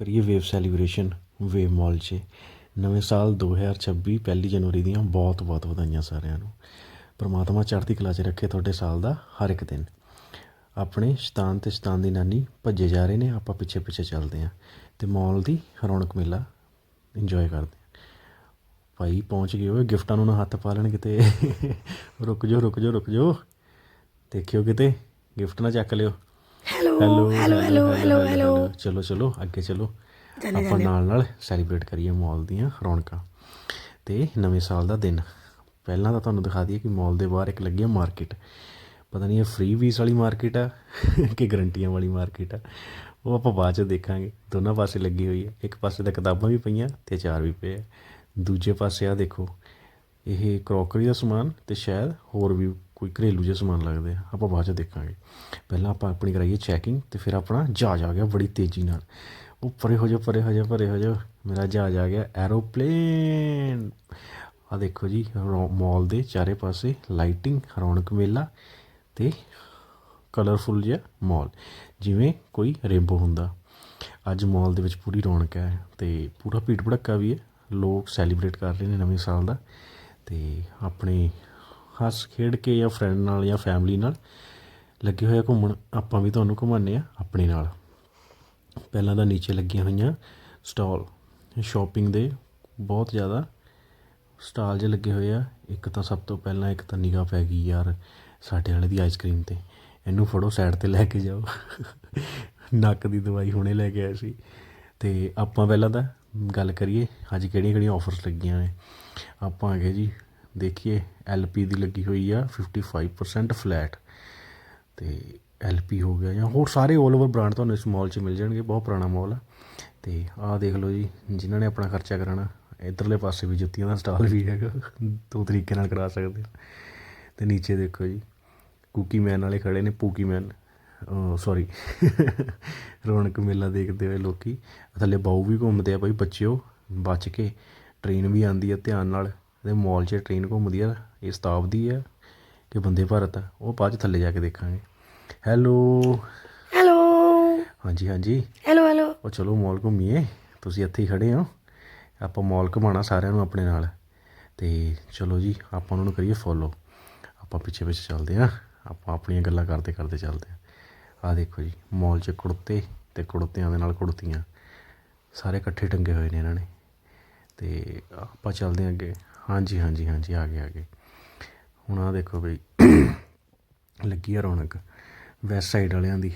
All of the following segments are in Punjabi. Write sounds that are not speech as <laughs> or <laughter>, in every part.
ਕਰੀਏ ਵੇਵ ਸੈਲੀਬ੍ਰੇਸ਼ਨ ਵੇਵ ਮਾਲ 'ਚ। ਨਵੇਂ ਸਾਲ 2026 ਪਹਿਲੀ ਜਨਵਰੀ ਦੀਆਂ ਬਹੁਤ ਬਹੁਤ ਵਧਾਈਆਂ ਸਾਰਿਆਂ ਨੂੰ। ਪਰਮਾਤਮਾ ਚੜ੍ਹਦੀ ਕਲਾ 'ਚ ਰੱਖੇ ਤੁਹਾਡੇ ਸਾਲ ਦਾ ਹਰ ਇੱਕ ਦਿਨ। ਆਪਣੇ ਸ਼ਤਾਨ ਤੇ ਸ਼ਤਾਨ ਦੀ ਨਾਨੀ ਭੱਜੇ ਜਾ ਰਹੇ ਨੇ, ਆਪਾਂ ਪਿੱਛੇ ਪਿੱਛੇ ਚੱਲਦੇ ਆਂ। ਤੇ ਮਾਲ ਦੀ ਰੌਣਕ ਮੇਲਾ ਇੰਜੋਏ ਕਰਦੇ ਆਂ। ਭਾਈ ਪਹੁੰਚ ਗਏ ਹੋਏ, ਗਿਫਟਾਂ ਨੂੰ ਨਾ ਹੱਥ ਪਾ ਲੈਣ ਕਿਤੇ। ਰੁਕ ਜਾਓ ਰੁਕ ਜਾਓ ਰੁਕ ਜਾਓ। ਦੇਖਿਓ ਕਿਤੇ, ਗਿਫਟ ਨਾ ਚੱਕ ਲਿਓ। Hello hello hello hello hello ਚਲੋ ਚਲੋ ਅੱਗੇ ਚਲੋ। ਆਪਾਂ ਨਾਲ ਨਾਲ ਸੈਲੀਬ੍ਰੇਟ ਕਰੀਏ ਮਾਲ ਦੀਆਂ ਰੌਣਕਾਂ। ਤੇ ਨਵੇਂ ਸਾਲ ਦਾ ਦਿਨ। ਪਹਿਲਾਂ ਤਾਂ ਤੁਹਾਨੂੰ ਦਿਖਾ ਦਈਏ ਕਿ ਮਾਲ ਦੇ ਬਾਹਰ ਇੱਕ ਲੱਗੀ ਹੈ ਮਾਰਕੀਟ ਪਤਾ ਨਹੀਂ ਇਹ ਫ੍ਰੀ ਵੀਸ ਵਾਲੀ ਮਾਰਕੀਟ ਆ <laughs> ਕਿ ਗਰੰਟੀਆਂ ਵਾਲੀ ਮਾਰਕੀਟ ਆ। ਉਹ ਆਪਾਂ ਬਾਅਦ ਚ ਦੇਖਾਂਗੇ। ਦੋਨਾਂ ਪਾਸੇ ਲੱਗੀ ਹੋਈ ਹੈ ਇੱਕ ਪਾਸੇ ਤਾਂ ਕਿਤਾਬਾਂ ਵੀ ਪਈਆਂ ਤੇ ਅਚਾਰ ਵੀ ਪਏ ਆ। ਦੂਜੇ ਪਾਸੇ ਆ ਦੇਖੋ ਇਹ ਕਰੋਕਰੀ ਦਾ ਸਮਾਨ ਤੇ ਸ਼ਾਇਦ ਹੋਰ ਵੀ ਕੋਈ ਘਰੇਲੂ ਜਿਹਾ ਸਮਾਨ ਲੱਗਦੇ ਆ, ਆਪਾਂ ਬਾਅਦ ਚ ਦੇਖਾਂਗੇ। ਪਹਿਲਾਂ ਆਪਾਂ ਆਪਣੀ ਕਰਾਈਏ ਚੈਕਿੰਗ ਅਤੇ ਫਿਰ ਆਪਣਾ ਜਹਾਜ਼ ਆ ਗਿਆ ਬੜੀ ਤੇਜ਼ੀ ਨਾਲ। ਉਹ ਪਰੇ ਹੋ ਜਾ, ਪਰੇ ਹੋ ਜਾ, ਪਰੇ ਹੋ ਜਾ, ਮੇਰਾ ਜਹਾਜ਼ ਆ ਗਿਆ ਐਰੋਪਲੇਨ ਆ ਦੇਖੋ ਜੀ ਮਾਲ ਦੇ ਚਾਰੇ ਪਾਸੇ ਲਾਈਟਿੰਗ ਰੌਣਕ ਮੇਲਾ ਤੇ ਕਲਰਫੁੱਲ ਜਿਹਾ ਮਾਲ ਜਿਵੇਂ ਕੋਈ ਰੇਨਬੋ ਹੁੰਦਾ। ਅੱਜ ਮਾਲ ਦੇ ਵਿੱਚ ਪੂਰੀ ਰੌਣਕ ਹੈ ਤੇ ਪੂਰਾ ਭੀੜ ਭੜੱਕਾ ਵੀ ਹੈ। ਲੋਕ ਸੈਲੀਬ੍ਰੇਟ ਕਰ ਰਹੇ ਨੇ ਨਵੇਂ ਸਾਲ ਦਾ ਤੇ ਆਪਣੇ ਹੱਸ ਖੇਡ ਕੇ ਜਾਂ ਫਰੈਂਡ ਨਾਲ ਜਾਂ ਫੈਮਿਲੀ ਨਾਲ ਲੱਗੇ ਹੋਏ ਆ ਘੁੰਮਣ, ਆਪਾਂ ਵੀ ਤੁਹਾਨੂੰ ਘੁਮਾਉਂਦੇ ਆ ਆਪਣੇ ਨਾਲ। ਪਹਿਲਾਂ ਤਾਂ ਨੀਚੇ ਲੱਗੀਆਂ ਹੋਈਆਂ ਸਟਾਲ ਸ਼ਾਪਿੰਗ ਦੇ ਬਹੁਤ ਜ਼ਿਆਦਾ ਸਟਾਲ ਜੇ ਲੱਗੇ ਹੋਏ ਆ। ਇੱਕ ਤਾਂ ਸਭ ਤੋਂ ਪਹਿਲਾਂ ਇੱਕ ਤਾਂ ਨਿਗਾਹ ਪੈ ਗਈ ਯਾਰ ਸਾਡੇ ਵਾਲੇ ਦੀ ਆਈਸਕ੍ਰੀਮ ਤੇ। ਇਹਨੂੰ ਫੜੋ ਸਾਈਡ ਤੇ ਲੈ ਕੇ ਜਾਓ। ਨੱਕ ਦੀ ਦਵਾਈ ਹੁਣੇ ਲੈ ਕੇ ਆਏ ਸੀ। ਤੇ ਆਪਾਂ ਪਹਿਲਾਂ ਤਾਂ ਗੱਲ ਕਰੀਏ, ਅੱਜ ਕਿਹੜੀਆਂ ਕਿਹੜੀਆਂ ਆਫਰਸ ਲੱਗੀਆਂ ਨੇ? ਆਪਾਂ ਹੈਗੇ ਜੀ ਦੇਖੀਏ ਐਲਪੀ ਦੀ ਲੱਗੀ ਹੋਈ ਆ 55% ਫਲੈਟ ਅਤੇ ਤੇ ਐਲਪੀ ਹੋ ਗਿਆ ਜਾਂ ਹੋਰ ਸਾਰੇ 올 ਓਵਰ ਬ੍ਰਾਂਡ ਤੁਹਾਨੂੰ ਇਸ ਮਾਲ 'ਚ ਮਿਲ ਜਾਣਗੇ, ਬਹੁਤ ਪੁਰਾਣਾ ਮਾਲ ਆ। ਤੇ ਆਹ ਦੇਖ ਲਓ ਜੀ, ਜਿਨ੍ਹਾਂ ਨੇ ਆਪਣਾ ਖਰਚਾ ਕਰਾਣਾ ਇਧਰਲੇ ਪਾਸੇ ਵੀ ਜੁੱਤੀਆਂ ਦਾ ਸਟਾਲ ਵੀ ਹੈਗਾ, ਦੋ ਤਰੀਕੇ ਨਾਲ ਕਰਾ ਸਕਦੇ ਹੋ ਤੇ ਨੀਚੇ ਦੇਖੋ ਜੀ ਕੁਕੀ ਮੈਨ ਵਾਲੇ ਖੜੇ ਨੇ ਪੂਕੀ ਮੈਨ ਸੌਰੀ ਰੌਣਕ ਮੇਲਾ ਦੇਖਦੇ ਹੋਏ ਲੋਕੀ। ਥੱਲੇ ਬਾਊ ਵੀ ਘੁੰਮਦੇ ਆ ਭਾਈ ਬੱਚਿਓ, ਬਚ ਕੇ ਟ੍ਰੇਨ ਵੀ ਆਂਦੀ ਆ ਧਿਆਨ ਨਾਲ। ਤੇ ਮਾਲ 'ਚ ਟ੍ਰੇਨ ਘੁੰਮਦੀ ਆ ਇਹ ਸਤਾਬਦੀ ਆ ਕਿ ਬੰਦੇ ਭਾਰਤ ਆ ਉਹ ਬਾਅਦ 'ਚ ਥੱਲੇ ਜਾ ਕੇ ਦੇਖਾਂਗੇ। ਹੈਲੋ ਹੈਲੋ ਹਾਂਜੀ ਹਾਂਜੀ। ਹੈਲੋ ਹੈਲੋ ਉਹ ਚਲੋ ਮਾਲ ਘੁੰਮੀਏ ਤੁਸੀਂ ਇੱਥੇ ਹੀ ਖੜੇ ਹੋ। ਆਪਾਂ ਮਾਲ ਘੁਮਾਣਾ ਸਾਰਿਆਂ ਨੂੰ ਆਪਣੇ ਨਾਲ। ਤੇ ਚਲੋ ਜੀ ਆਪਾਂ ਉਹਨਾਂ ਨੂੰ ਕਰੀਏ ਫੋਲੋ ਆਪਾਂ ਪਿੱਛੇ ਪਿੱਛੇ ਚੱਲਦੇ ਹਾਂ ਆਪਾਂ ਆਪਣੀਆਂ ਗੱਲਾਂ ਕਰਦੇ ਕਰਦੇ ਚੱਲਦੇ ਹਾਂ। ਆਹ ਦੇਖੋ ਜੀ ਮਾਲ 'ਚ ਕੁੜਤੇ ਤੇ ਕੁੜਤਿਆਂ ਦੇ ਨਾਲ ਕੁੜਤੀਆਂ। ਸਾਰੇ ਇਕੱਠੇ ਟੰਗੇ ਹੋਏ ਨੇ ਇਹਨਾਂ ਨੇ। ਤੇ ਆਪਾਂ ਚੱਲਦੇ ਹਾਂ ਅੱਗੇ। ਹਾਂਜੀ ਹਾਂਜੀ ਹਾਂਜੀ, ਆ ਗਏ ਆ ਗਏ। ਹੁਣ ਆਹ ਦੇਖੋ ਬਈ, ਲੱਗੀ ਆ ਰੌਣਕ ਵੈਸਟ ਸਾਈਡ ਵਾਲਿਆਂ ਦੀ।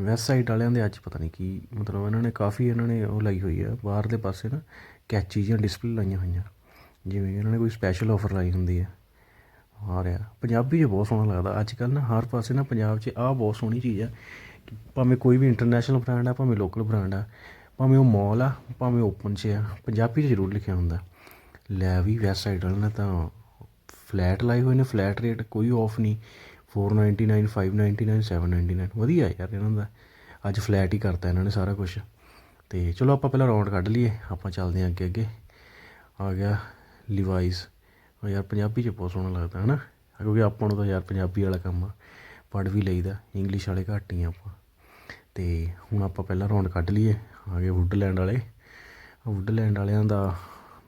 ਵੈਸਟ ਸਾਈਡ ਵਾਲਿਆਂ ਦੇ ਅੱਜ ਪਤਾ ਨਹੀਂ ਕੀ, ਮਤਲਬ ਇਹਨਾਂ ਨੇ ਕਾਫੀ ਇਹਨਾਂ ਨੇ ਉਹ ਲਾਈ ਹੋਈ ਆ ਬਾਹਰਲੇ ਪਾਸੇ ਨਾ ਕੈਚੀ ਜਾਂ ਡਿਸਪਲੇ ਲਾਈਆਂ ਹੋਈਆਂ। ਜਿਵੇਂ ਇਹਨਾਂ ਨੇ ਕੋਈ ਸਪੈਸ਼ਲ ਆਫਰ ਲਾਈ ਹੁੰਦੀ ਆ। ਆ ਰਿਹਾ। ਪੰਜਾਬੀ 'ਚ ਬਹੁਤ ਸੋਹਣਾ ਲੱਗਦਾ। ਅੱਜ ਕੱਲ ਨਾ ਹਰ ਪਾਸੇ ਨਾ ਪੰਜਾਬ 'ਚ ਆਹ ਬਹੁਤ ਸੋਹਣੀ ਚੀਜ਼ ਆ ਭਾਵੇਂ ਕੋਈ ਵੀ ਇੰਟਰਨੈਸ਼ਨਲ ਬ੍ਰਾਂਡ ਆ, ਭਾਵੇਂ ਲੋਕਲ ਬ੍ਰਾਂਡ ਆ, ਭਾਵੇਂ ਉਹ ਮਾਲ ਆ, ਭਾਵੇਂ ਓਪਨ 'ਚ ਆ, ਪੰਜਾਬੀ 'ਚ ਜ਼ਰੂਰ ਲਿਖਿਆ ਹੁੰਦਾ। ਲੈ ਵੀ ਵੈਸਟ ਸਾਈਡ ਵਾਲਿਆਂ ਨੇ ਤਾਂ ਫਲੈਟ ਲਾਏ ਹੋਏ ਨੇ ਫਲੈਟ ਰੇਟ ਕੋਈ ਔਫ ਨਹੀਂ। 499 599 799 ਵਧੀਆ ਯਾਰ ਇਹਨਾਂ ਦਾ। ਅੱਜ ਫਲੈਟ ਹੀ ਕਰਤਾ ਇਹਨਾਂ ਨੇ ਸਾਰਾ ਕੁਝ ਤੇ ਚਲੋ ਆਪਾਂ ਪਹਿਲਾਂ ਰਾਉਂਡ ਕੱਢ ਲਈਏ, ਆਪਾਂ ਚੱਲਦੇ ਹਾਂ ਅੱਗੇ ਅੱਗੇ। ਆ ਗਿਆ ਲਿਵਾਈਸ ਯਾਰ ਪੰਜਾਬੀ ਚ ਬਹੁਤ ਸੋਹਣਾ ਲੱਗਦਾ ਹੈ ਨਾ ਕਿਉਂਕਿ ਆਪਾਂ ਨੂੰ ਤਾਂ ਯਾਰ ਪੰਜਾਬੀ ਵਾਲਾ ਕੰਮ ਆ, ਪੜ੍ਹ ਵੀ ਲਈਦਾ ਇੰਗਲਿਸ਼ ਵਾਲੇ ਘੱਟ ਹੀ ਆਪਾਂ। ਤੇ ਹੁਣ ਆਪਾਂ ਪਹਿਲਾਂ ਰਾਉਂਡ ਕੱਢ ਲਈਏ, ਆ ਗਏ ਵੁੱਡਲੈਂਡ ਵਾਲੇ। ਵੁੱਡਲੈਂਡ ਵਾਲਿਆਂ ਦਾ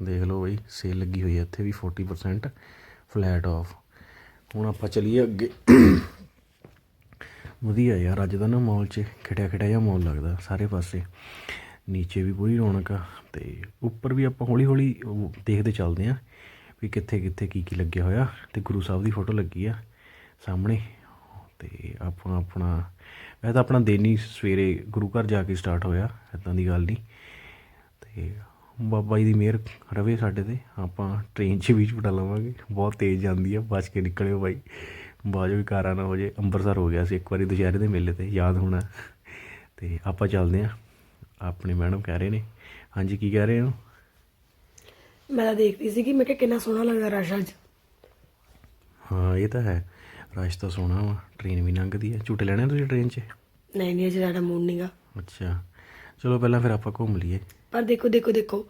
ਦੇਖ ਲਓ ਬਈ ਸੇਲ ਲੱਗੀ ਹੋਈ ਹੈ ਇੱਥੇ ਵੀ 40% ਫਲੈਟ ਆਫ ਹੁਣ ਆਪਾਂ ਚਲੀਏ ਅੱਗੇ। ਵਧੀਆ ਯਾਰ, ਅੱਜ ਦਾ ਨਾ ਮਾਲ 'ਚ ਖਿੜਿਆ ਖਿੜਿਆ ਜਿਹਾ ਮਾਲ ਲੱਗਦਾ ਸਾਰੇ ਪਾਸੇ। ਨੀਚੇ ਵੀ ਪੂਰੀ ਰੌਣਕ ਆ ਤੇ ਉੱਪਰ ਵੀ ਆਪਾਂ ਹੌਲੀ ਹੌਲੀ ਦੇਖਦੇ ਚੱਲਦੇ ਆ ਵੀ ਕਿੱਥੇ ਕਿੱਥੇ ਕੀ ਕੀ ਲੱਗਿਆ ਹੋਇਆ ਤੇ ਗੁਰੂ ਸਾਹਿਬ ਦੀ ਫੋਟੋ ਲੱਗੀ ਆ ਸਾਹਮਣੇ। ਤੇ ਆਪਾਂ ਆਪਣਾ ਵੈਸੇ ਤਾਂ ਆਪਣਾ ਦਿਨ ਹੀ ਸਵੇਰੇ ਗੁਰੂ ਘਰ ਜਾ ਕੇ ਸਟਾਰਟ ਹੋਇਆ ਇਦਾਂ ਦੀ ਗੱਲ ਨਹੀਂ। ਤੇ ਬਾਬਾ ਜੀ ਦੀ ਮਿਹਰ ਰਵੇ ਸਾਡੇ ਤੇ। ਆਪਾਂ ਟ੍ਰੇਨ 'ਚ ਵੀ ਝੂਟਾ ਲਵਾਂਗੇ। ਬਹੁਤ ਤੇਜ਼ ਜਾਂਦੀ ਆ ਬਚ ਕੇ ਨਿਕਲਿਓ ਬਾਈ। ਬਾਜੋ ਵੀ ਕਾਰਾ ਨਾ ਹੋ ਜੇ। ਅੰਮ੍ਰਿਤਸਰ ਹੋ ਗਿਆ ਸੀ ਇੱਕ ਵਾਰੀ ਦੁਸ਼ਹਿਰੇ ਦੇ ਮੇਲੇ ਤੇ ਯਾਦ ਹੋਣਾ। ਤੇ ਆਪਾਂ ਚੱਲਦੇ ਆ। ਆਪਣੇ ਮੈਡਮ ਕਹਿ ਰਹੇ ਨੇ। ਹਾਂਜੀ ਕੀ ਕਹਿ ਰਹੇ ਹੋ? ਮੈਂ ਤਾਂ ਦੇਖਦੀ ਸੀ ਕਿ ਮੈਂ ਕਿਹਾ ਕਿੰਨਾ ਸੋਹਣਾ ਲੱਗਦਾ ਰਸ਼ ਅੱਜ। ਹਾਂ ਇਹ ਤਾਂ ਹੈ। ਰਸ਼ ਤਾਂ ਸੋਹਣਾ ਵਾ। ਟ੍ਰੇਨ ਵੀ ਲੰਘਦੀ ਹੈ ਝੂਟੇ ਲੈਣੇ ਆ ਤੁਸੀਂ ਟ੍ਰੇਨ 'ਚ? ਨਹੀਂ ਨਹੀਂ ਅਜੇ ਸਾਡਾ ਮੂਡ ਨਹੀਂਗਾ ਅੱਛਾ। ਚਲੋ ਪਹਿਲਾਂ ਫਿਰ ਆਪਾਂ ਘੁੰਮ ਲਈਏ। ਪਰ ਦੇਖੋ ਦੇਖੋ ਦੇਖੋ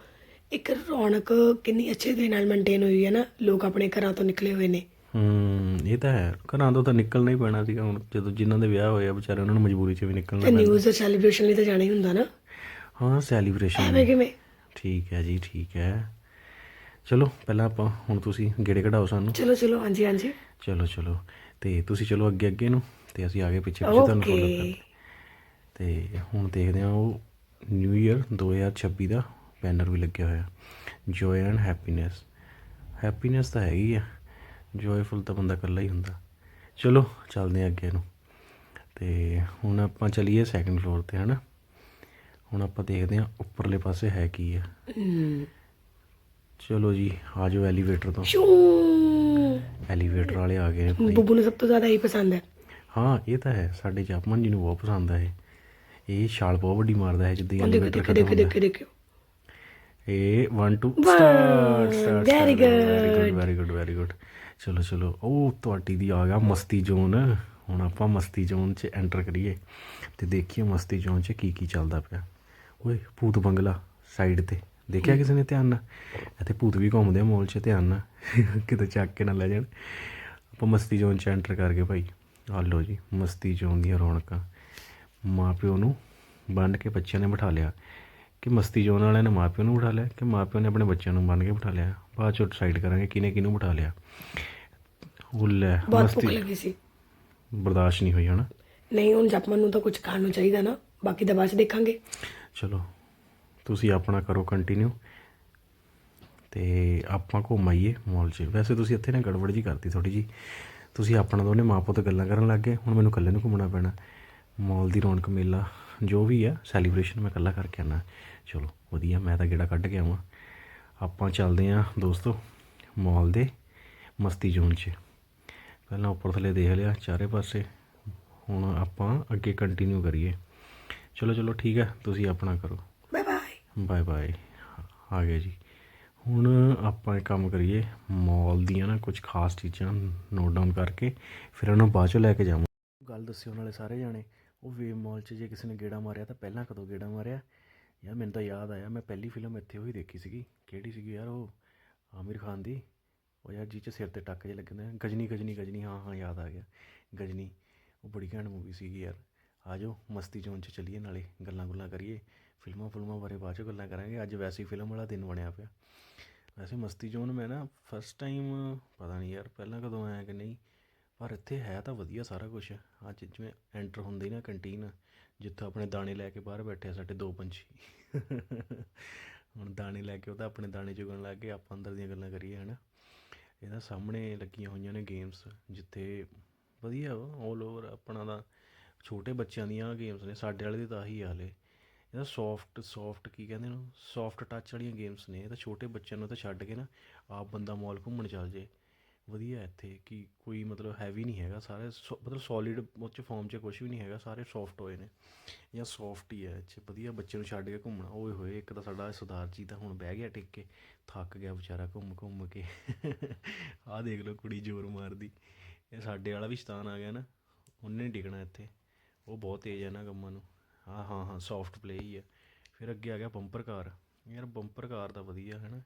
ਇੱਕ ਰੌਣਕ ਕਿੰਨੀ ਅੱਛੇ ਦੇ ਨਾਲ ਮੇਨਟੇਨ ਹੋਈ ਹੈ ਨਾ ਲੋਕ ਆਪਣੇ ਘਰਾਂ ਤੋਂ ਨਿਕਲੇ ਹੋਏ ਨੇ। ਹੂੰ ਇਹ ਤਾਂ ਹੈ। ਘਰਾਂ ਤੋਂ ਤਾਂ ਨਿਕਲਣਾ ਹੀ ਪੈਣਾ ਸੀਗਾ ਹੁਣ ਜਦੋਂ ਜਿਨ੍ਹਾਂ ਦੇ ਵਿਆਹ ਹੋਏ ਆ ਵਿਚਾਰੇ ਉਹਨਾਂ ਨੂੰ ਮਜਬੂਰੀ 'ਚ ਵੀ ਨਿਕਲਣਾ ਤੇ ਪੈਂਦਾ। ਨਿਊਜ਼ ਸੈਲੀਬ੍ਰੇਸ਼ਨ ਲਈ ਤਾਂ ਜਾਣਾ ਹੀ ਹੁੰਦਾ ਨਾ। ਹਾਂ ਸੈਲੀਬ੍ਰੇਸ਼ਨ ਐਵੇਂ ਕਿਵੇਂ? ਠੀਕ ਹੈ ਜੀ ਠੀਕ ਹੈ। ਚਲੋ ਪਹਿਲਾਂ ਆਪਾਂ ਹੁਣ ਤੁਸੀਂ ਗੇੜੇ ਕਢਾਓ ਸਾਨੂੰ। ਚਲੋ ਚਲੋ ਹਾਂਜੀ ਹਾਂਜੀ। ਚਲੋ ਚਲੋ। ਤੇ ਤੁਸੀਂ ਚਲੋ ਅੱਗੇ ਅੱਗੇ ਨੂੰ ਤੇ ਅਸੀਂ ਆਗੇ ਪਿੱਛੇ ਪਿੱਛੇ ਤੁਹਾਨੂੰ ਫੋਲੋ ਓਕੇ ਕਰਦੇ। ਤੇ ਹੁਣ ਦੇਖਦੇ ਹਾਂ ਉਹ ਨਿਊ ਇਅਰ 2026 ਦਾ ਬੈਨਰ ਵੀ ਲੱਗਿਆ ਹੋਇਆ। ਜੋਏ ਐਂਡ ਹੈਪੀਨੈਸ ਹੈਪੀਨੈਸ ਤਾਂ ਹੈਗੀ ਆ। ਜੋਏਫੁਲ ਤਾਂ ਬੰਦਾ ਇਕੱਲਾ ਹੀ ਹੁੰਦਾ। ਚਲੋ ਚੱਲਦੇ ਹਾਂ ਅੱਗੇ ਨੂੰ। ਤੇ ਹੁਣ ਆਪਾਂ ਚੱਲੀਏ ਸੈਕੰਡ ਫਲੋਰ ਤੇ ਹਨਾ? ਹੁਣ ਆਪਾਂ ਦੇਖਦੇ ਹਾਂ ਉੱਪਰਲੇ ਪਾਸੇ ਹੈ ਕੀ ਆ। ਚਲੋ ਜੀ ਆ ਜਾਓ ਐਲੀਵੇਟਰ ਤੋਂ। ਐਲੀਵੇਟਰ ਵਾਲੇ ਆ ਗਏ ਨੇ ਬੁੱਬੂ ਨੂੰ ਸਭ ਤੋਂ ਜ਼ਿਆਦਾ ਇਹੀ ਪਸੰਦ ਹੈ। ਹਾਂ ਇਹ ਤਾਂ ਹੈ। ਸਾਡੇ ਜਾਪਮਨ ਜੀ ਨੂੰ ਬਹੁਤ ਪਸੰਦ ਆ ਇਹ। ਇਹ ਛਾਲ ਬਹੁਤ ਵੱਡੀ ਮਾਰਦਾ ਹੈ ਜਿੱਦਾਂ ਐਲੀਵੇਟਰ ਦੇਖੋ ਖਤਮ ਦੇਖੋ ਦੇਖੋ ਦੇਖੋ। ਇਹ 1 2 One, start start very good very good very good ਚਲੋ ਚਲੋ ਉਹ ਤੁਹਾਡੀ ਦੀ ਆ ਗਿਆ ਮਸਤੀ ਜ਼ੋਨ ਹੁਣ ਆਪਾਂ ਮਸਤੀ ਜ਼ੋਨ 'ਚ ਐਂਟਰ ਕਰੀਏ ਤੇ ਦੇਖੀਏ ਮਸਤੀ ਜ਼ੋਨ 'ਚ ਕੀ ਕੀ ਚੱਲਦਾ ਪਿਆ। ਓਏ ਭੂਤ ਬੰਗਲਾ ਸਾਈਡ ਤੇ। ਦੇਖਿਆ ਕਿਸੇ ਨੇ ਧਿਆਨ ਨਾਲ? ਇੱਥੇ ਭੂਤ ਵੀ ਘੁੰਮਦੇ ਆ ਮੋਲ 'ਚ ਧਿਆਨ ਨਾਲ। <laughs> ਕਿਤੇ ਚੱਕ ਕੇ ਨਾ ਲੈ ਜਾਣ। ਆਪਾਂ ਮਸਤੀ ਜ਼ੋਨ 'ਚ ਐਂਟਰ ਕਰ ਗਏ ਭਾਈ ਆ ਲਓ ਜੀ ਮਸਤੀ ਜ਼ੋਨ ਦੀਆਂ ਰੌਣਕਾਂ। ਮਾਂ ਪਿਓ ਨੂੰ ਬੰਨ੍ਹ ਕੇ ਬੱਚਿਆਂ ਨੇ ਬਿਠਾ ਲਿਆ ਕਿ ਮਸਤੀ ਜ਼ੋਨ ਵਾਲਿਆਂ ਨੇ ਮਾਂ ਪਿਓ ਨੂੰ ਬਿਠਾ ਲਿਆ ਕਿ ਮਾਂ ਪਿਓ ਨੇ ਆਪਣੇ ਬੱਚਿਆਂ ਨੂੰ ਬੰਨ੍ਹ ਕੇ ਬਿਠਾ ਲਿਆ। ਬਾਅਦ ਚੋਂ ਡਿਸਾਈਡ ਕਰਾਂਗੇ ਕਿਹਨੇ ਕਿਹਨੂੰ ਬਿਠਾ ਲਿਆ। ਉਹ ਲੈ ਬਹੁਤ ਭੁੱਖ ਮਸਤੀ ਲੱਗੀ ਸੀ। ਬਰਦਾਸ਼ਤ ਨਹੀਂ ਹੋਈ ਹਨਾ? ਨਹੀਂ ਹੁਣ ਜਪਮਨ ਨੂੰ ਤਾਂ ਕੁਝ ਖਾਣ ਨੂੰ ਚਾਹੀਦਾ ਨਾ। ਬਾਕੀ ਤਾਂ ਬਾਅਦ ਚ ਦੇਖਾਂਗੇ। ਚਲੋ ਤੁਸੀਂ ਆਪਣਾ ਕਰੋ ਕੰਟੀਨਿਊ ਤੇ ਆਪਾਂ ਘੁੰਮ ਆਈਏ ਮਾਲ 'ਚ। ਵੈਸੇ ਤੁਸੀਂ ਇੱਥੇ ਨਾ ਗੜਬੜ ਜੀ ਕਰਤੀ ਥੋੜੀ ਜੀ ਤੁਸੀਂ ਆਪਣਾ ਦੋਨੇ ਮਾਂ ਪੁੱਤ ਗੱਲਾਂ ਕਰਨ ਲੱਗ ਗਏ। ਹੁਣ ਮੈਨੂੰ ਇਕੱਲੇ ਨੂੰ ਘੁੰਮਣਾ ਪੈਣਾ। ਮਾਲ ਦੀ ਰੌਣਕ ਮੇਲਾ ਜੋ ਵੀ ਆ ਸੈਲੀਬ੍ਰੇਸ਼ਨ ਮੈਂ ਇਕੱਲਾ ਕਰਕੇ ਆਣਾ ਚਲੋ ਵਧੀਆ ਮੈਂ ਤਾਂ ਗੇੜਾ ਕੱਢ ਕੇ ਆਵਾਂ। ਆਪਾਂ ਚੱਲਦੇ ਆਂ ਦੋਸਤੋ ਮਾਲ ਦੇ ਮਸਤੀ ਜ਼ੋਨ 'ਚ। ਪਹਿਲਾਂ ਉੱਪਰ ਥੱਲੇ ਦੇਖ ਲਿਆ ਚਾਰੇ ਪਾਸੇ। ਹੁਣ ਆਪਾਂ ਅੱਗੇ ਕੰਟੀਨਿਊ ਕਰੀਏ। ਚਲੋ ਚਲੋ ਠੀਕ ਹੈ ਤੁਸੀਂ ਆਪਣਾ ਕਰੋ। ਬਾਏ ਬਾਏ ਬਾਏ ਬਾਏ ਆ ਗਏ ਜੀ। ਹੁਣ ਆਪਾਂ ਇੱਕ ਕੰਮ ਕਰੀਏ ਮਾਲ ਦੀਆਂ ਨਾ ਕੁਝ ਖਾਸ ਚੀਜ਼ਾਂ ਨੋਟ ਡਾਊਨ ਕਰਕੇ ਫਿਰ ਉਹਨਾਂ ਨੂੰ ਬਾਅਦ ਚੋਂ ਲੈ ਕੇ ਜਾਵਾਂ। ਗੱਲ ਦੱਸਿਓ ਨਾਲੇ ਸਾਰੇ ਜਾਣੇ। ਉਹ ਵੇਵ ਮਾਲ 'ਚ ਜੇ ਕਿਸੇ ਨੇ ਗੇੜਾ ਮਾਰਿਆ ਤਾਂ ਪਹਿਲਾਂ ਕਦੋਂ ਗੇੜਾ ਮਾਰਿਆ? ਯਾਰ ਮੈਨੂੰ ਤਾਂ ਯਾਦ ਆਇਆ, ਮੈਂ ਪਹਿਲੀ ਫਿਲਮ ਇੱਥੇ ਉਹੀ ਦੇਖੀ ਸੀਗੀ। ਕਿਹੜੀ ਸੀਗੀ ਯਾਰ ਉਹ? ਆਮਿਰ ਖਾਨ ਦੀ। ਉਹ ਯਾਰ ਜੀ 'ਚ ਸਿਰ ਤੇ ਟੱਕ ਜੇ ਲੱਗਦੇ ਨੇ ਗਜਨੀ ਗਜਨੀ ਗਜਨੀ, ਹਾਂ ਹਾਂ, ਯਾਦ ਆ ਗਿਆ। ਗਜਨੀ। ਉਹ ਬੜੀ ਘੈਂਟ ਮੂਵੀ ਸੀਗੀ ਯਾਰ। ਆ ਜਾਓ, ਮਸਤੀ ਜ਼ੋਨ 'ਚ ਚੱਲੀਏ ਨਾਲੇ, ਗੱਲਾਂ ਗੁੱਲਾਂ ਕਰੀਏ। ਫਿਲਮਾਂ ਫਿਲਮਾਂ ਬਾਰੇ ਬਾਅਦ 'ਚ ਗੱਲਾਂ ਕਰਾਂਗੇ। ਅੱਜ ਵੈਸੇ ਹੀ ਫਿਲਮ ਵਾਲਾ ਦਿਨ ਬਣਿਆ ਪਿਆ। ਵੈਸੇ ਮਸਤੀ ਜ਼ੋਨ ਮੈਂ ਨਾ ਫਸਟ ਟਾਈਮ ਪਤਾ ਨਹੀਂ ਯਾਰ, ਪਹਿਲਾਂ ਕਦੋਂ ਆਇਆ ਕਿ ਨਹੀਂ? ਪਰ ਇੱਥੇ ਹੈ ਤਾਂ ਵਧੀਆ ਸਾਰਾ ਕੁਛ। ਅੱਜ ਜਿਵੇਂ ਐਂਟਰ ਹੁੰਦੇ ਹੀ ਨਾ ਕੰਟੀਨ ਜਿੱਥੋਂ ਆਪਣੇ ਦਾਣੇ ਲੈ ਕੇ ਬਾਹਰ ਬੈਠੇ ਆ ਸਾਡੇ ਦੋ ਪੰਛੀ। ਹੁਣ ਦਾਣੇ ਲੈ ਕੇ ਉਹ ਤਾਂ ਆਪਣੇ ਦਾਣੇ ਚੁਗਣ ਲੱਗ ਗਏ, ਆਪਾਂ ਅੰਦਰ ਦੀਆਂ ਗੱਲਾਂ ਕਰੀਏ, ਹਨਾ। ਇਹਦਾ ਸਾਹਮਣੇ ਲੱਗੀਆਂ ਹੋਈਆਂ ਨੇ ਗੇਮਸ ਜਿੱਥੇ ਵਧੀਆ ਆਲ ਓਵਰ ਆਪਣਾ ਦਾ ਛੋਟੇ ਬੱਚਿਆਂ ਦੀਆਂ ਗੇਮਸ ਨੇ, ਸਾਡੇ ਵਾਲੇ ਦੇ ਤਾਂ ਆਹੀ ਹਾਲੇ ਇਹਦਾ ਸੌਫਟ ਸੌਫਟ ਕੀ ਕਹਿੰਦੇ ਨੇ ਸੌਫਟ ਟੱਚ ਵਾਲੀਆਂ ਗੇਮਸ ਨੇ, ਇਹ ਤਾਂ ਛੋਟੇ ਬੱਚਿਆਂ ਨੂੰ ਤਾਂ ਛੱਡ ਕੇ ਨਾ ਆਪ ਬੰਦਾ ਮਾਲ ਘੁੰਮਣ ਚੱਲ ਜੇ ਵਧੀਆ ਇੱਥੇ ਕਿ ਕੋਈ ਮਤਲਬ ਹੈਵੀ ਨਹੀਂ ਹੈਗਾ, ਸਾਰੇ ਸੋ- ਮਤਲਬ ਸੋਲਿਡ ਉਹ 'ਚ ਫਾਰਮ 'ਚ ਕੁਝ ਵੀ ਨਹੀਂ ਹੈਗਾ, ਸਾਰੇ ਸੌਫਟ ਹੋਏ ਨੇ ਜਾਂ ਸੌਫਟ ਹੀ ਹੈ ਇੱਥੇ ਵਧੀਆ ਬੱਚੇ ਨੂੰ ਛੱਡ ਕੇ ਘੁੰਮਣਾ, ਓਏ ਹੋਏ, ਇੱਕ ਤਾਂ ਸਾਡਾ ਸਰਦਾਰ ਜੀ ਤਾਂ ਹੁਣ ਬਹਿ ਗਿਆ ਟਿਕ ਕੇ, ਥੱਕ ਗਿਆ ਵਿਚਾਰਾ ਘੁੰਮ ਘੁੰਮ ਕੇ। <laughs> ਆਹ ਦੇਖ ਲਓ ਕੁੜੀ ਜ਼ੋਰ ਮਾਰਦੀ, ਇਹ ਸਾਡੇ ਵਾਲਾ ਵੀ ਸ਼ਤਾਨ ਆ ਗਿਆ ਨਾ, ਉਹਨੇ ਨਹੀਂ ਟਿਕਣਾ ਇੱਥੇ, ਉਹ ਬਹੁਤ ਤੇਜ਼ ਹੈ ਨਾ ਕੰਮਾਂ ਨੂੰ। ਹਾਂ ਹਾਂ ਹਾਂ ਸੌਫਟ ਪਲੇ ਹੀ ਹੈ। ਫਿਰ ਅੱਗੇ ਆ ਗਿਆ ਬੰਪਰ ਕਾਰ, ਯਾਰ ਬੰਪਰ ਕਾਰ ਤਾਂ ਵਧੀਆ ਹੈ ਨਾ।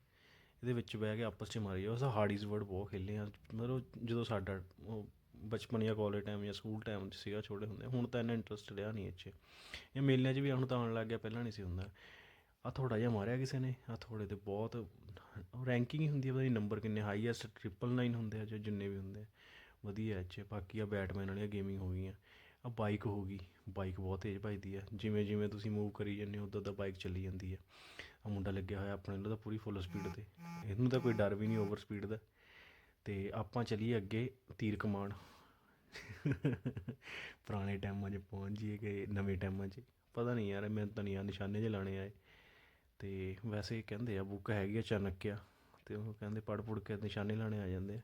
ਇਹਦੇ ਵਿੱਚ ਬਹਿ ਕੇ ਆਪਸ 'ਚ ਮਾਰੀ ਜਾਓ ਅਸਾਂ ਹਾਰਡੀਜ਼ ਵਰਡ ਬਹੁਤ ਖੇਲੇ ਆ। ਮਤਲਬ ਜਦੋਂ ਸਾਡਾ, ਉਹ ਬਚਪਨ ਜਾਂ ਕਾਲਜ ਟਾਈਮ ਜਾਂ ਸਕੂਲ ਟਾਈਮ 'ਚ ਸੀਗਾ ਛੋਟੇ ਹੁੰਦੇ, ਹੁਣ ਤਾਂ ਇੰਨਾ ਇੰਟਰਸਟ ਰਿਹਾ ਨਹੀਂ ਇਹ ਇਹ ਮੇਲਿਆਂ 'ਚ ਵੀ ਹੁਣ ਤਾਂ ਆਉਣ ਲੱਗ ਗਿਆ, ਪਹਿਲਾਂ ਨਹੀਂ ਸੀ ਹੁੰਦਾ। ਆ ਥੋੜਾ ਜਿਹਾ ਮਾਰਿਆ ਕਿਸੇ ਨੇ। ਆ ਥੋੜੇ ਤੇ ਬਹੁਤ ਰੈਂਕਿੰਗ ਹੀ ਹੁੰਦੀ ਹੈ ਪਤਾ ਨਹੀਂ ਨੰਬਰ ਕਿੰਨੇ ਹਾਈਐਸਟ ਟ੍ਰਿਪਲ ਨਾਈਨ ਹੁੰਦੇ ਆ, ਜੋ ਜਿੰਨੇ ਵੀ ਹੁੰਦੇ ਆ। ਵਧੀਆ ਇਹ ਬਾਕੀ ਆ ਬੈਟਮੈਨ ਵਾਲੀਆਂ ਗੇਮਿੰਗ ਹੋ ਗਈਆਂ। ਆ ਬਾਈਕ ਹੋ ਗਈ। ਬਾਈਕ ਬਹੁਤ ਤੇਜ਼ ਭੱਜਦੀ ਆ। ਜਿਵੇਂ ਜਿਵੇਂ ਤੁਸੀਂ ਮੂਵ ਕਰੀ ਜਾਂਦੇ ਹੋ ਉਦੋਂ ਦਾ ਬਾਈਕ ਚੱਲੀ ਜਾਂਦੀ ਆ। ਆ ਮੁੰਡਾ ਲੱਗਿਆ ਹੋਇਆ ਆਪਣੇ ਨਾਲ ਤਾਂ ਪੂਰੀ ਫੁੱਲ ਸਪੀਡ ਤੇ। ਇਹਨੂੰ ਤਾਂ ਕੋਈ ਡਰ ਵੀ ਨਹੀਂ ਓਵਰ ਸਪੀਡ ਦਾ। ਤੇ ਆਪਾਂ ਚਲੀਏ ਅੱਗੇ ਤੀਰ ਕਮਾਨ। ਪੁਰਾਣੇ ਟਾਈਮਾਂ 'ਚ ਪਹੁੰਚ ਜੀਏ ਕਿ ਨਵੇਂ ਟਾਈਮਾਂ 'ਚ। ਪਤਾ ਨਹੀਂ ਯਾਰ, ਮੈਂ ਤਾਂ ਨਹੀਂ ਆ, ਨਿਸ਼ਾਨੇ ਜਿਹੇ ਲਾਣੇ ਆਏ ਤੇ ਵੈਸੇ ਕਹਿੰਦੇ ਆ, ਬੁੱਕ ਹੈਗੀ ਆ ਚਾਣਕਿਆ। ਤੇ ਉਹ ਕਹਿੰਦੇ ਪੜ ਪੁੜ ਕੇ ਨਿਸ਼ਾਨੇ ਲਾਣੇ ਆ ਜਾਂਦੇ ਆ।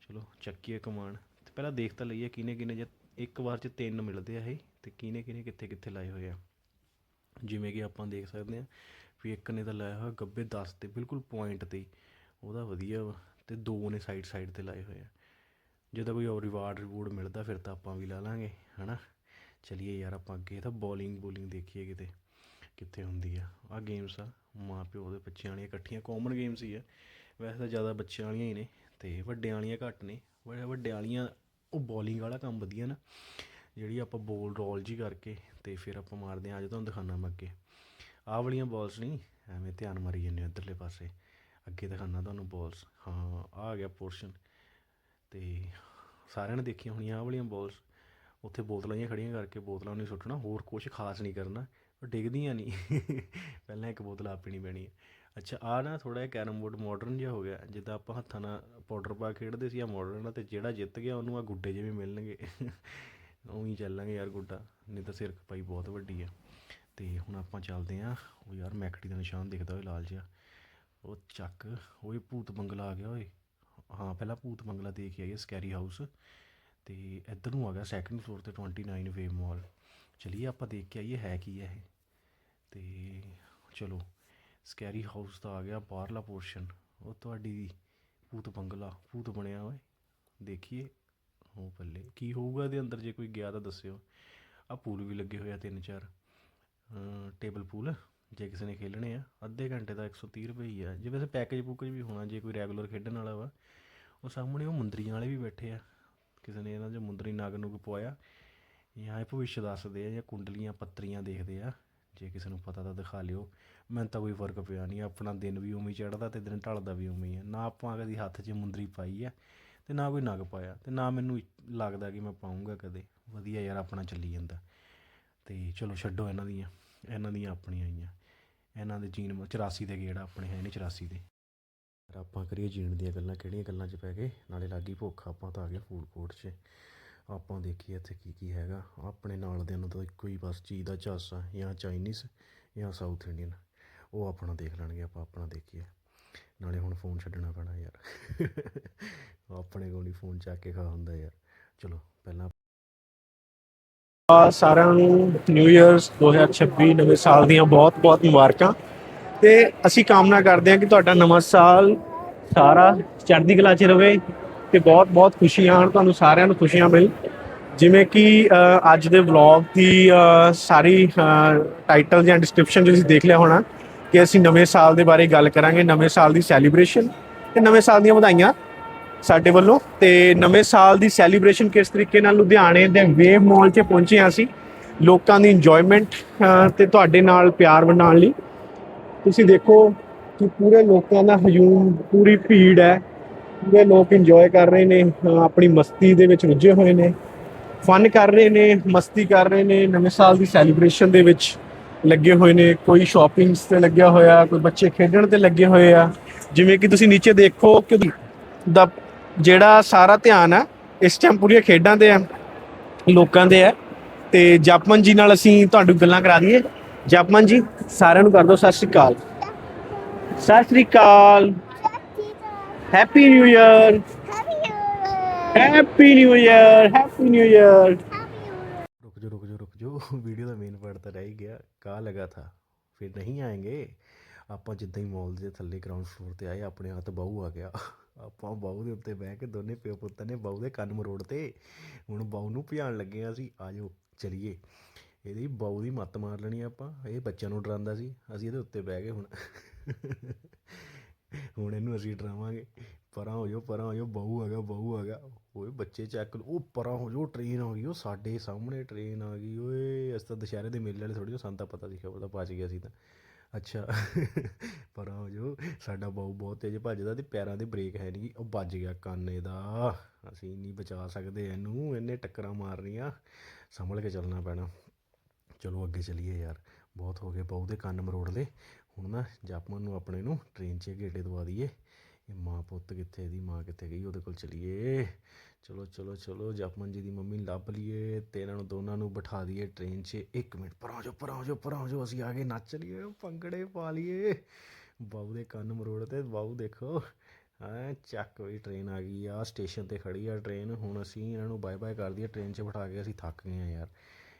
ਚਲੋ, ਚੱਕੀਏ ਕਮਾਨ। ਤੇ ਪਹਿਲਾਂ ਦੇਖ ਤਾਂ ਲਈਏ ਕਿਨੇ ਕਿਨੇ ਜੇ, ਇੱਕ ਵਾਰ 'ਚ ਤਿੰਨ ਮਿਲਦੇ ਆ ਇਹ। ਤੇ ਕਿਨੇ ਕਿਨੇ ਕਿੱਥੇ ਕਿੱਥੇ ਲਾਏ ਹੋਏ ਆ। ਜਿਵੇਂ ਕਿ ਆਪਾਂ ਦੇਖ ਸਕਦੇ ਆ ਵੀ ਇੱਕ ਨੇ ਤਾਂ ਲਾਇਆ ਹੋਇਆ ਗੱਬੇ 10 ਤੇ, ਬਿਲਕੁਲ ਪੁਆਇੰਟ ਤੇ ਹੀ। ਉਹਦਾ ਵਧੀਆ ਵਾ ਅਤੇ ਦੋ ਨੇ ਸਾਈਡ ਸਾਈਡ ਤੇ ਲਾਏ ਹੋਏ ਆ। ਜਦੋਂ ਕੋਈ ਹੋਰ ਰਿਵਾਰਡ ਰਿਵੂਡ ਮਿਲਦਾ ਫਿਰ ਤਾਂ ਆਪਾਂ ਵੀ ਲਾ ਲਾਂਗੇ, ਹਨਾ? ਚਲਿਏ ਯਾਰ ਆਪਾਂ ਅੱਗੇ ਤਾਂ ਬੋਲਿੰਗ ਬੋਲਿੰਗ ਦੇਖੀਏ ਕਿਤੇ, ਕਿੱਥੇ ਹੁੰਦੀ ਆ। ਆ ਗੇਮਸ ਆ ਮਾਂ ਪਿਓ ਦੇ ਬੱਚਿਆਂ ਵਾਲੀਆਂ ਇਕੱਠੀਆਂ ਕਾਮਨ ਗੇਮਸ ਹੀ ਆ। ਵੈਸੇ ਤਾਂ ਜ਼ਿਆਦਾ ਬੱਚਿਆਂ ਵਾਲੀਆਂ ਹੀ ਨੇ ਤੇ ਵੱਡਿਆਂ ਵਾਲੀਆਂ ਘੱਟ ਨੇ। ਵੱਡੇ ਵੱਡਿਆਂ ਵਾਲੀਆਂ, ਉਹ ਬੋਲਿੰਗ ਵਾਲਾ ਕੰਮ ਵਧੀਆ ਨਾ। ਜਿਹੜੀ ਆਪਾਂ ਬੋਲ ਰੋਲ ਜੀ ਕਰਕੇ ਤੇ ਫਿਰ ਆਪਾਂ ਮਾਰਦੇ ਆ ਅੱਜ ਤੁਹਾਨੂੰ ਦਿਖਾਣਾ ਮੈਂ ਅੱਗੇ। ਆਹ ਵਾਲੀਆਂ ਬਾਲਸ ਨਹੀਂ ਐਵੇਂ ਧਿਆਨ ਮਾਰੀ ਜਾਂਦੇ ਹੋ ਇੱਧਰਲੇ ਪਾਸੇ। ਅੱਗੇ ਦਿਖਾਣਾ ਤੁਹਾਨੂੰ ਬਾਲਸ ਹਾਂ, ਆਹ ਆ ਗਿਆ ਪੋਰਸ਼ਨ ਤੇ ਸਾਰਿਆਂ ਨੇ ਦੇਖੀਆਂ ਹੋਣੀਆਂ ਆਹ ਵਾਲੀਆਂ ਬਾਲਸ ਉੱਥੇ ਬੋਤਲਾਂ ਜਿਹੀਆਂ ਖੜੀਆਂ ਕਰਕੇ ਬੋਤਲਾਂ ਨੂੰ ਨਹੀਂ ਸੁੱਟਣਾ, ਹੋਰ ਕੁਝ ਖਾਸ ਨਹੀਂ ਕਰਨਾ। ਉਹ ਡਿੱਗਦੀਆਂ ਨਹੀਂ <laughs> ਪਹਿਲਾਂ ਇੱਕ ਬੋਤਲ ਆਪ ਪੀਣੀ ਪੈਣੀ ਹੈ ਅੱਛਾ ਆ ਨਾ ਥੋੜਾ ਜਿਹਾ ਕੈਰਮ ਬੋਰਡ ਮਾਡਰਨ ਜਿਹਾ ਹੋ ਗਿਆ। ਜਿੱਦਾਂ ਆਪਾਂ ਹੱਥਾਂ ਨਾਲ ਪਾਊਡਰ ਪਾ ਖੇਡਦੇ ਸੀ ਆ ਮਾਡਰਨ ਆ ਤੇ ਜਿਹੜਾ ਜਿੱਤ ਗਿਆ ਉਹਨੂੰ ਆ ਗੁੱਡੇ ਜਿਵੇਂ ਮਿਲਣਗੇ। <laughs> ਉਹੀ ਚੱਲਾਂਗੇ ਯਾਰ ਗੁੱਡਾ। ਨਹੀਂ ਤਾਂ ਸਿਰ ਖਪਾਈ ਬਹੁਤ ਵੱਡੀ ਆ। ਤੇ ਹੁਣ ਆਪਾਂ ਚੱਲਦੇ ਆਂ। ਉਹ ਯਾਰ ਮੈਕੜੀ ਦਾ ਨਿਸ਼ਾਨ ਦਿਖਦਾ ਓਏ ਲਾਲ ਜਿਹਾ। ਉਹ ਚੱਕ, ਓਏ ਭੂਤ ਬੰਗਲਾ ਆ ਗਿਆ ਓਏ। ਹਾਂ, ਪਹਿਲਾਂ ਭੂਤ ਬੰਗਲਾ ਦੇਖ ਕੇ ਆਈਏ ਸਕੈਰੀ ਹਾਊਸ ਤੇ ਇੱਧਰ ਨੂੰ ਆ ਗਿਆ ਸੈਕੰਡ ਫਲੋਰ ਤੇ 29 ਵੇਵ ਮਾਲ ਚਲਿਏ ਆਪਾਂ ਦੇਖ ਕੇ ਆਈਏ, ਹੈ ਕੀ ਹੈ ਇਹ। ਤੇ ਚਲੋ ਸਕੈਰੀ ਹਾਊਸ ਦਾ ਆ ਗਿਆ ਬਾਹਰਲਾ ਪੋਰਸ਼ਨ ਉਹ ਤੁਹਾਡੀ ਭੂਤ ਬੰਗਲਾ, ਭੂਤ ਬਣਿਆ ਓਏ। ਦੇਖੀਏ ਹੋ ਪੱਲੇ। ਕੀ ਹੋਊਗਾ ਇਹਦੇ ਅੰਦਰ ਜੇ ਕੋਈ ਗਿਆ ਤਾਂ ਦੱਸਿਓ। ਆ ਪੂਲ ਵੀ ਲੱਗੇ ਹੋਏ ਆ ਤਿੰਨ ਚਾਰ ਟੇਬਲ ਪੂਲ ਜੇ ਕਿਸੇ ਨੇ ਖੇਲਣੇ ਆ। ਅੱਧੇ ਘੰਟੇ ਦਾ 130 ਰੁਪਏ ਹੀ ਆ। ਜੇ ਵੈਸੇ ਪੈਕੇਜ ਪੂਕੇਜ ਵੀ ਹੋਣਾ, ਜੇ ਕੋਈ ਰੈਗੂਲਰ ਖੇਡਣ ਵਾਲਾ ਵਾ, ਉਹ ਸਾਹਮਣੇ ਉਹ ਮੁੰਦਰੀਆਂ ਵਾਲੇ ਵੀ ਬੈਠੇ ਆ। ਕਿਸੇ ਨੇ ਇਹਨਾਂ 'ਚ ਮੁੰਦਰੀ ਨਗ ਨੂੰ ਪਵਾਇਆ, ਜਾਂ ਇਹ ਭਵਿੱਖ ਦੱਸਦੇ ਆ, ਜਾਂ ਕੁੰਡਲੀਆਂ ਪੱਤਰੀਆਂ ਦੇਖਦੇ ਆ। ਜੇ ਕਿਸੇ ਨੂੰ ਪਤਾ ਤਾਂ ਦਿਖਾ ਲਿਓ। ਮੈਨੂੰ ਤਾਂ ਕੋਈ ਫ਼ਰਕ ਪਿਆ ਨਹੀਂ ਆਪਣਾ ਦਿਨ ਵੀ ਉਵੇਂ ਹੀ ਚੜ੍ਹਦਾ ਤੇ ਦਿਨ ਢਲਦਾ ਵੀ ਉਵੇਂ ਹੀ ਆ। ਨਾ ਆਪਾਂ ਕਦੀ ਹੱਥ 'ਚ ਮੁੰਦਰੀ ਪਾਈ ਆ, ਤੇ ਨਾ ਕੋਈ ਨਗ ਪਾਇਆ, ਤੇ ਨਾ ਮੈਨੂੰ ਲੱਗਦਾ ਕਿ ਮੈਂ ਪਾਉਂਗਾ ਕਦੇ। ਵਧੀਆ ਯਾਰ, ਆਪਣਾ ਚੱਲੀ ਜਾਂਦਾ। ਅਤੇ ਚਲੋ ਛੱਡੋ ਇਹਨਾਂ ਦੀਆਂ ਇਹਨਾਂ ਦੀਆਂ ਆਪਣੀਆਂ ਆਈਆਂ। ਇਹਨਾਂ ਦੇ ਜੀਣ ਚੁਰਾਸੀ ਦੇ ਗੇੜ ਆਪਣੇ ਹੈ ਨਹੀਂ 84 ਦੇ। ਯਾਰ ਆਪਾਂ ਕਰੀਏ ਜੀਣ ਦੀਆਂ ਗੱਲਾਂ, ਕਿਹੜੀਆਂ ਗੱਲਾਂ 'ਚ ਪੈ ਗਏ? ਨਾਲੇ ਲੱਗੀ ਭੁੱਖ, ਆਪਾਂ ਤਾਂ ਆ ਗਏ ਫੂਡ ਕੋਰਟ 'ਚ। ਆਪਾਂ ਦੇਖੀਏ ਇੱਥੇ ਕੀ ਕੀ ਹੈਗਾ। ਆਪਣੇ ਨਾਲ ਦੇ ਨੂੰ ਤਾਂ ਇੱਕੋ ਹੀ ਬਸ ਚੀਜ਼ ਦਾ ਝਾਸਾ, ਜਾਂ ਚਾਈਨੀਜ਼, ਜਾਂ ਸਾਊਥ ਇੰਡੀਅਨ। ਉਹ ਆਪਣਾ ਦੇਖ ਲੈਣਗੇ, ਆਪਾਂ ਆਪਣਾ ਦੇਖੀਏ। ਨਾਲੇ ਹੁਣ ਫੋਨ ਛੱਡਣਾ ਪੈਣਾ ਯਾਰ। ਆਪਣੇ ਕੋਲ ਹੀ ਫੋਨ ਚੱਕ ਕੇ ਖਾ ਹੁੰਦਾ ਯਾਰ। ਚਲੋ, ਪਹਿਲਾਂ ਸਾਰਿਆਂ ਨੂੰ ਨਿਊ ਇਅਰਸ 2026 ਨਵੇਂ ਸਾਲ ਦੀਆਂ ਬਹੁਤ-ਬਹੁਤ ਮੁਬਾਰਕਾਂ। ਤੇ ਅਸੀਂ ਕਾਮਨਾ ਕਰਦੇ ਹਾਂ ਕਿ ਤੁਹਾਡਾ ਨਵਾਂ ਸਾਲ ਸਾਰਾ ਚੜ੍ਹਦੀ ਕਲਾ 'ਚ ਰਵੇ ਤੇ ਬਹੁਤ-ਬਹੁਤ ਖੁਸ਼ੀਆਂ ਆਉਣ, ਤੁਹਾਨੂੰ ਸਾਰਿਆਂ ਨੂੰ ਖੁਸ਼ੀਆਂ ਮਿਲ। ਜਿਵੇਂ ਕਿ ਅੱਜ ਦੇ ਵਲੌਗ ਦੀ ਸਾਰੀ ਟਾਈਟਲ ਜਾਂ ਡਿਸਕ੍ਰਿਪਸ਼ਨ ਤੁਸੀਂ ਦੇਖ ਲਿਆ ਹੋਣਾ ਕਿ ਅਸੀਂ ਨਵੇਂ ਸਾਲ ਦੇ ਬਾਰੇ ਗੱਲ ਕਰਾਂਗੇ, ਨਵੇਂ ਸਾਲ ਦੀ ਸੈਲੀਬ੍ਰੇਸ਼ਨ ਤੇ ਨਵੇਂ ਸਾਲ ਦੀਆਂ ਵਧਾਈਆਂ। ਸਾਡੇ ਵੱਲੋਂ ਤੇ ਨਵੇਂ ਸਾਲ ਦੀ ਸੈਲੀਬ੍ਰੇਸ਼ਨ ਕਿਸ ਤਰੀਕੇ ਨਾਲ ਲੁਧਿਆਣੇ ਦੇ ਵੇਵ ਮਾਲ 'ਚ ਪਹੁੰਚੇ ਹਾਂ ਅਸੀਂ, ਲੋਕਾਂ ਦੀ ਇੰਜੋਇਮੈਂਟ ਤੇ ਤੁਹਾਡੇ ਨਾਲ ਪਿਆਰ ਬਣਾਉਣ ਲਈ। ਤੁਸੀਂ ਦੇਖੋ ਕਿ ਪੂਰੇ ਲੋਕਾਂ ਦਾ ਹਜੂਮ, ਪੂਰੀ ਭੀੜ ਹੈ। ਪੂਰੇ ਲੋਕ ਇੰਜੋਏ ਕਰ ਰਹੇ ਨੇ ਆਪਣੀ ਮਸਤੀ ਦੇ ਵਿੱਚ ਰੁੱਝੇ ਹੋਏ ਨੇ। ਫਨ ਕਰ ਰਹੇ ਨੇ, ਮਸਤੀ ਕਰ ਰਹੇ ਨੇ, ਨਵੇਂ ਸਾਲ ਦੀ ਸੈਲੀਬ੍ਰੇਸ਼ਨ ਦੇ ਵਿੱਚ ਲੱਗੇ ਹੋਏ ਨੇ। ਕੋਈ ਸ਼ਾਪਿੰਗਸ ਤੇ ਲੱਗਿਆ ਹੋਇਆ, ਕੋਈ ਬੱਚੇ ਖੇਡਣ ਤੇ ਲੱਗੇ ਹੋਏ ਆ। ਜਿਵੇਂ ਕਿ ਤੁਸੀਂ ਨੀਚੇ ਦੇਖੋ ਕਿ ਦਾ ਜਿਹੜਾ ਸਾਰਾ ਧਿਆਨ ਆ, ਇਸ ਟਾਈਮ ਪੂਰੀਆਂ ਖੇਡਾਂ ਦੇ ਆ, ਲੋਕਾਂ ਦੇ ਆ। ਤੇ ਜਪਮਨ ਜੀ ਨਾਲ ਅਸੀਂ ਤੁਹਾਨੂੰ ਗੱਲਾਂ ਕਰਾ ਦਈਏ। ਜਪਮਨ ਜੀ, ਸਾਰਿਆਂ ਨੂੰ ਕਰ ਦੋ ਸਤਿ ਸ਼੍ਰੀ ਅਕਾਲ। ਸਤਿ ਸ਼੍ਰੀ ਅਕਾਲ। Happy new year happy new year happy new year ਰੁਕ ਜੋ ਰੁਕ ਜੋ ਰੁਕ ਜੋ ਵੀਡੀਓ ਦਾ ਮੇਨ ਪਾਰਟ ਤਾਂ ਰਹਿ ਗਿਆ। ਕਾ ਲਗਾ ਥਾ? ਫਿਰ ਨਹੀਂ ਆएंगे ਆਪਾਂ ਜਿੱਦਾਂ ਹੀ ਮਾਲ ਦੇ ਥੱਲੇ ਗਰਾਊਂਡ ਫਲੋਰ ਤੇ ਆਏ, ਆਪਣੇ ਹੱਥ ਬਾਹੂ ਆ ਗਿਆ। ਆਪਾਂ ਬਾਹੂ ਦੇ ਉੱਤੇ ਬਹਿ ਕੇ ਦੋਨੇ ਪਿਓ ਪੁੱਤਾਂ ਨੇ ਬਾਹੂ ਦੇ ਕੰਨ ਮਰੋੜ ਤੇ ਹੁਣ ਬਾਹੂ ਨੂੰ ਭਜਾਣ ਲੱਗੇ ਆ ਅਸੀਂ। ਆਜੋ, ਚਲੀਏ। ਇਹਦੀ ਬਾਹੂ ਦੀ ਮੱਤ ਮਾਰ ਲੈਣੀ ਆਪਾਂ। ਇਹ ਬੱਚਿਆਂ ਨੂੰ ਡਰਾਉਂਦਾ ਸੀ। ਅਸੀਂ ਇਹਦੇ ਉੱਤੇ ਬਹਿ ਗਏ ਹੁਣ। ਹੁਣ ਇਹਨੂੰ ਅਸੀਂ ਡਰਾਵਾਂਗੇ। ਪਰਾਂ ਹੋ ਜਾਓ, ਪਰਾਂ ਹੋ ਜਾਓ। ਬਹੂ ਆ ਗਿਆ ਬਹੂ ਓਏ ਬੱਚੇ ਚੱਕ ਉਹ ਪਰਾਂ ਹੋ ਜਾਓ, ਟ੍ਰੇਨ ਆ ਗਈ। ਉਹ ਸਾਡੇ ਸਾਹਮਣੇ ਟ੍ਰੇਨ ਆ ਗਈ। ਓਏ, ਅਸੀਂ ਤਾਂ ਦੁਸ਼ਹਿਰੇ ਦੇ ਮੇਲੇ ਵਾਲੇ ਥੋੜੀ ਜਿਹੀ ਸਾਨੂੰ ਤਾਂ ਪਤਾ ਸੀ, ਖਬਰ ਤਾਂ ਪਹੁੰਚ ਗਿਆ ਸੀ ਤਾਂ। ਅੱਛਾ। ਪਰਾਂ ਹੋ ਜਾਓ ਸਾਡਾ ਬਾਊ ਬਹੁਤ ਤੇਜ਼ ਭੱਜਦਾ ਅਤੇ ਪੈਰਾਂ ਦੇ ਬ੍ਰੇਕ ਹੈ ਨਹੀਂ ਉਹ ਵੱਜ ਗਿਆ ਕੰਨ ਇਹਦਾ। ਅਸੀਂ ਨਹੀਂ ਬਚਾ ਸਕਦੇ ਇਹਨੂੰ, ਇਹਨੇ ਟੱਕਰਾਂ ਮਾਰਨੀਆਂ। ਸੰਭਲ ਕੇ ਚੱਲਣਾ ਪੈਣਾ। ਚਲੋ ਅੱਗੇ ਚੱਲੀਏ ਯਾਰ। ਬਹੁਤ ਹੋ ਗਏ ਬਾਹੂ ਦੇ ਕੰਨ ਮਰੋੜ ਲਏ। ਹੁਣ ਨਾ ਜਾਪਮਨ ਨੂੰ ਆਪਣੇ ਨੂੰ ਟ੍ਰੇਨ 'ਚ ਗੇੜੇ ਦਵਾ ਦਈਏ। ਇਹ ਮਾਂ ਪੁੱਤ ਕਿੱਥੇ ਇਹਦੀ ਮਾਂ ਕਿੱਥੇ ਗਈ? ਉਹਦੇ ਕੋਲ ਚਲੀਏ। ਚਲੋ ਚਲੋ ਚਲੋ ਜਪਮਨ ਜੀ ਦੀ ਮੰਮੀ ਲੱਭ ਲਈਏ ਤੇ ਇਹਨਾਂ ਨੂੰ ਦੋਨਾਂ ਨੂੰ ਬਿਠਾ ਦਈਏ ਟ੍ਰੇਨ 'ਚ। ਇੱਕ ਮਿੰਟ ਪਰਾਂ ਜੋ ਪਰਾਂ ਜੋ ਪਰਾਂ ਜੋ ਅਸੀਂ ਆ ਕੇ ਨੱਚ ਲਈਏ ਭੰਗੜੇ ਪਾ ਲਈਏ। ਬਾਹੂ ਦੇ ਕੰਨ ਮਰੋੜ ਤੇ ਬਾਹੂ ਦੇਖੋ। ਹਾਂ ਚੱਕ ਵੀ ਟ੍ਰੇਨ ਆ ਗਈ ਆ ਸਟੇਸ਼ਨ ਤੇ ਖੜੀ ਆ ਟ੍ਰੇਨ ਹੁਣ ਅਸੀਂ ਇਹਨਾਂ ਨੂੰ ਬਾਏ ਬਾਏ ਕਰ ਦਈਏ ਟ੍ਰੇਨ 'ਚ ਬਿਠਾ ਕੇ ਅਸੀਂ ਥੱਕ ਗਏ ਆ ਯਾਰ।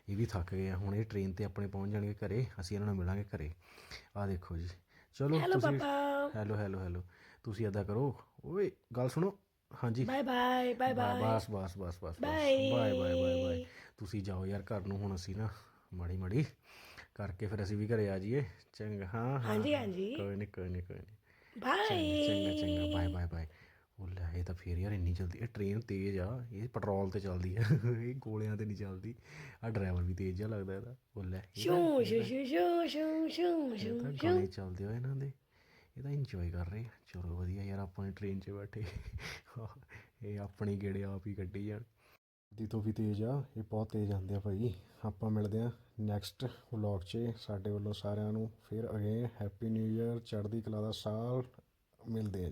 ਇਹ ਵੀ ਥੱਕ ਗਏ ਆ ਹੁਣ ਇਹ ਟ੍ਰੇਨ ਤੇ ਆਪਣੇ ਪਹੁੰਚ ਜਾਣਗੇ ਘਰੇ ਅਸੀਂ ਇਹਨਾਂ ਨੂੰ ਮਿਲਾਂਗੇ ਘਰੇ। ਆ ਦੇਖੋ ਜੀ। ਚਲੋ ਤੁਸੀਂ ਹੈਲੋ ਹੈਲੋ ਹੈਲੋ ਤੁਸੀਂ ਏਦਾਂ ਕਰੋ। ਓਏ ਗੱਲ ਸੁਣੋ। ਹਾਂਜੀ। ਬਾਏ ਬਾਏ ਬਾਏ ਬਾਏ ਬਸ ਬਸ ਬਸ ਬਸ ਬਾਏ ਬਾਏ ਬਾਏ ਬਾਏ ਤੁਸੀਂ ਜਾਓ ਯਾਰ ਘਰ ਨੂੰ ਹੁਣ ਅਸੀਂ ਨਾ ਮਾੜੀ ਮਾੜੀ। ਕਰਕੇ ਫਿਰ ਅਸੀਂ ਵੀ ਘਰੇ ਆ ਜਾਈਏ। ਚੰਗਾ ਹਾਂ ਹਾਂ ਹਾਂਜੀ। ਹਾਂਜੀ। ਕੋਈ ਨਹੀਂ ਕੋਈ ਨਹੀਂ ਕੋਈ ਨਹੀਂ ਬਾਏ ਚੰਗਾ ਚੰਗਾ ਬਾਏ ਬਾਏ ਬਾਏ ਉਹ ਲੈ ਇਹ ਤਾਂ ਫੇਰ ਯਾਰ ਇੰਨੀ ਜਲਦੀ ਇਹ ਟ੍ਰੇਨ ਤੇਜ਼ ਆ। ਇਹ ਪੈਟਰੋਲ ਤੇ ਚੱਲਦੀ ਆ। ਇਹ ਗੋਲਿਆਂ ਤੇ ਨਹੀਂ ਚੱਲਦੀ। ਆ ਡਰਾਈਵਰ ਵੀ ਤੇਜ਼ ਜਿਹਾ ਲੱਗਦਾ ਇਹਦਾ। ਉਹ ਲੈ ਸ਼ੂ ਸ਼ੂ ਸ਼ੂ ਸ਼ੂ ਸ਼ੂ ਸ਼ੂ ਸ਼ੂ। ਚੱਲਦੇ ਹੋਏ ਇਹਨਾਂ ਦੇ। ਇਹ ਤਾਂ ਇੰਜੋਏ ਕਰ ਰਹੇ ਆ। ਚਲੋ ਵਧੀਆ ਯਾਰ, ਆਪਾਂ ਨੇ ਟ੍ਰੇਨ 'ਚ ਬੈਠੇ। ਇਹ ਆਪਣੇ ਗੇੜੇ ਆਪ ਹੀ ਕੱਢੀ ਜਾਣ ਦੀ ਤੋਂ ਵੀ ਤੇਜ਼ ਆ, ਇਹ ਬਹੁਤ ਤੇਜ਼ ਆਉਂਦੇ ਆ ਭਾਈ। ਆਪਾਂ ਮਿਲਦੇ ਆ ਨੈਕਸਟ ਵਲੌਗ 'ਚ। ਸਾਡੇ ਵੱਲੋਂ ਸਾਰਿਆਂ ਨੂੰ ਫਿਰ ਅਗੇਨ ਹੈਪੀ ਨਿਊ ਇਅਰ ਚੜ੍ਹਦੀ ਕਲਾ ਦਾ ਸਾਲ। ਮਿਲਦੇ ਆ